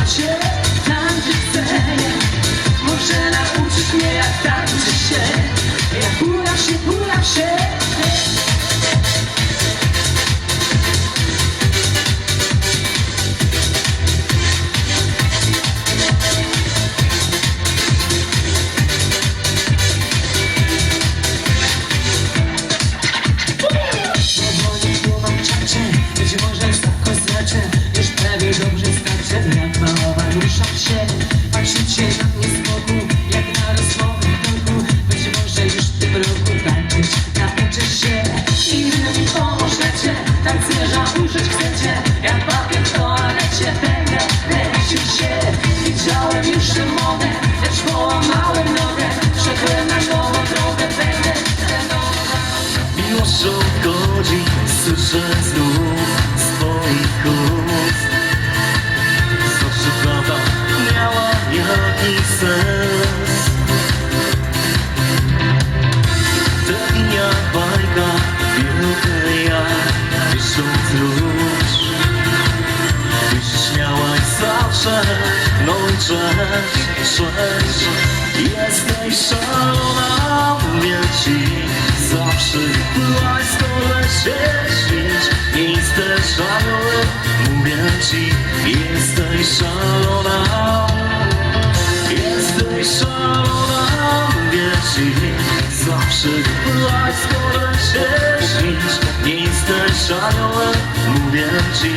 watching. taki sens Te Dnia bajka, wielkie ja, tysiąc róż. Ty śmiałaś zawsze, no i cześć, cześć Jesteś szalona, mówię ci Zawsze byłaś z kolesieć Jesteś szalona, mówię ci. Jesteś szalona i szalona Wiesz i zawsze byłaś skoro się śnisz. Nie jesteś aniołem, mówię ci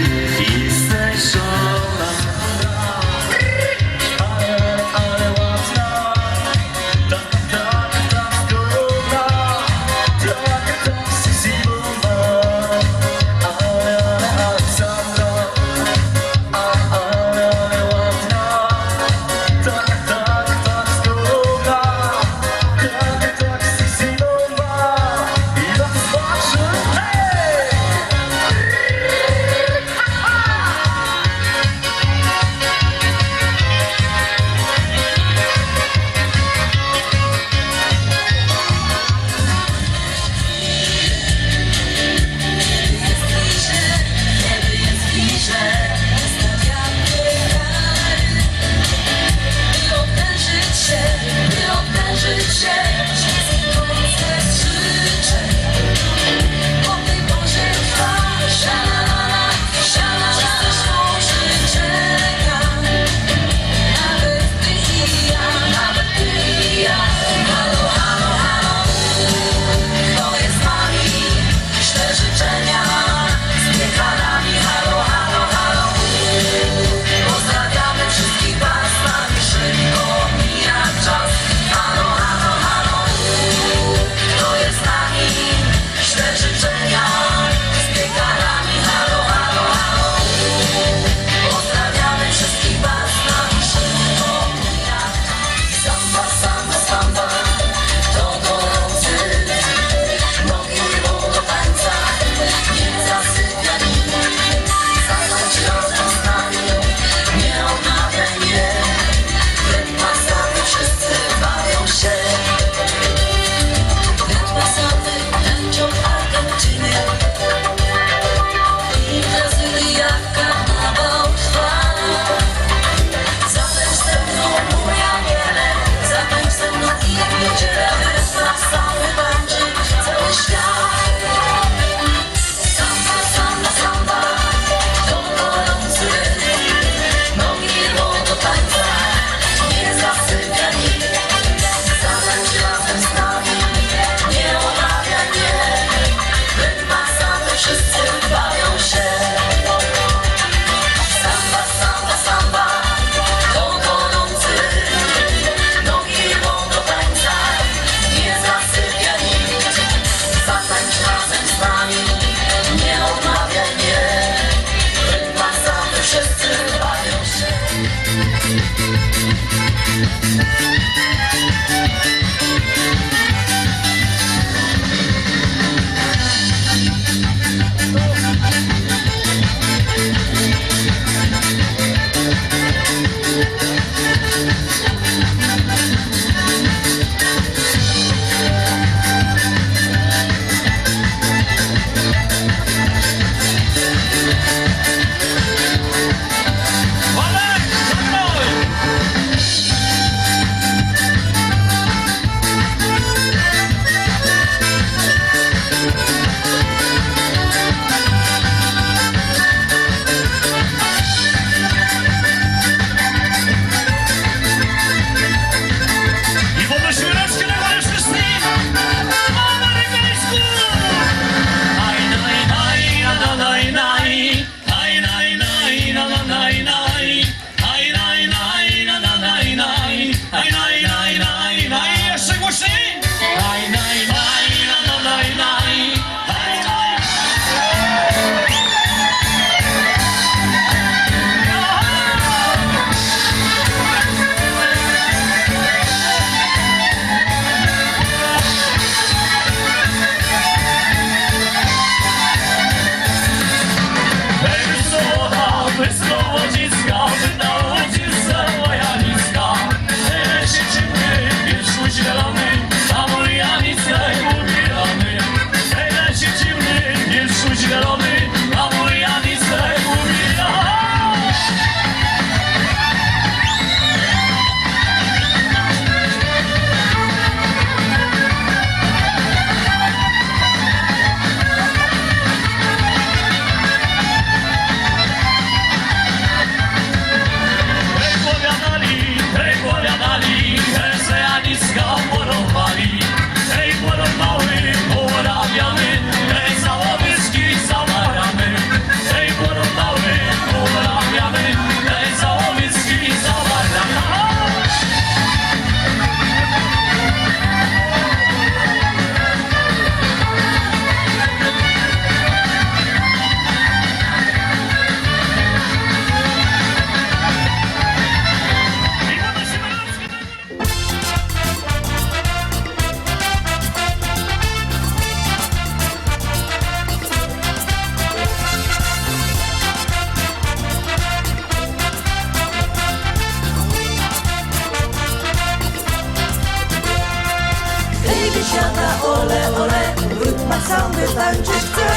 Ole, ole, w rytmach samby tańczyć chcę.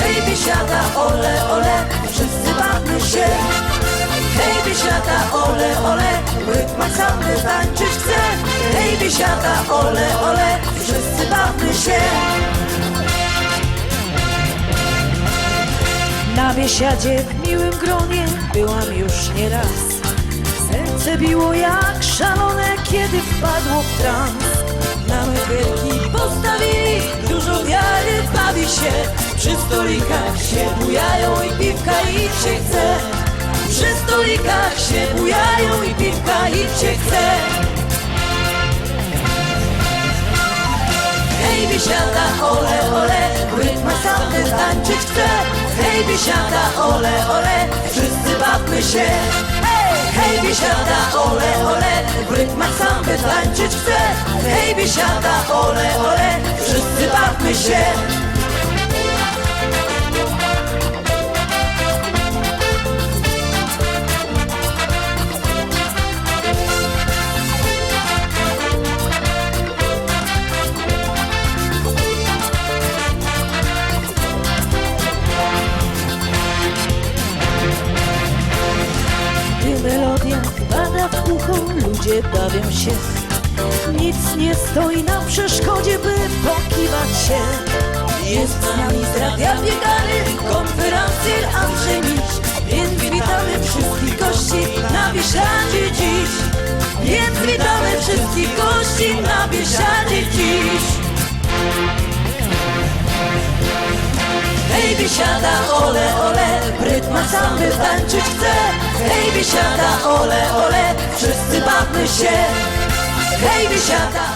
Hej, biesiada, ole, ole, wszyscy bawmy się. Hej, biesiada, ole, ole, w rytmach samby tańczyć chcę. Hej, biesiada, ole, ole, wszyscy bawmy się. Na biesiadzie w miłym gronie byłam już nieraz Serce biło jak szalone, kiedy wpadło w trans Na mycherki postawili dużo wiary bawi się Przy stolikach się bujają i piwka im się chce Przy stolikach się bujają i piwka im się chce Hej, biesiada, ole, ole, w rytmach samby tańczyć chcę. Hej, biesiada, ole, ole, wszyscy bawmy się. Hej, hej, ole, ole, w rytmach samby tańczyć chcę. Biesiada, ole, ole, wszyscy bawmy się. Melodia pada w ucho, ludzie bawią się. Nic nie stoi na przeszkodzie, by pokiwać się. Jest z nami z radia biegany, konferencjer Andrzej Miś. Więc witamy wszystkich gości na Biesiadzie dziś. Więc witamy wszystkich gości na Biesiadzie dziś. Hej, biesiada, ole, ole, w rytmach samby tańczyć chcę. Hej, biesiada, ole, ole, wszyscy bawmy się. Hej, biesiada, ole.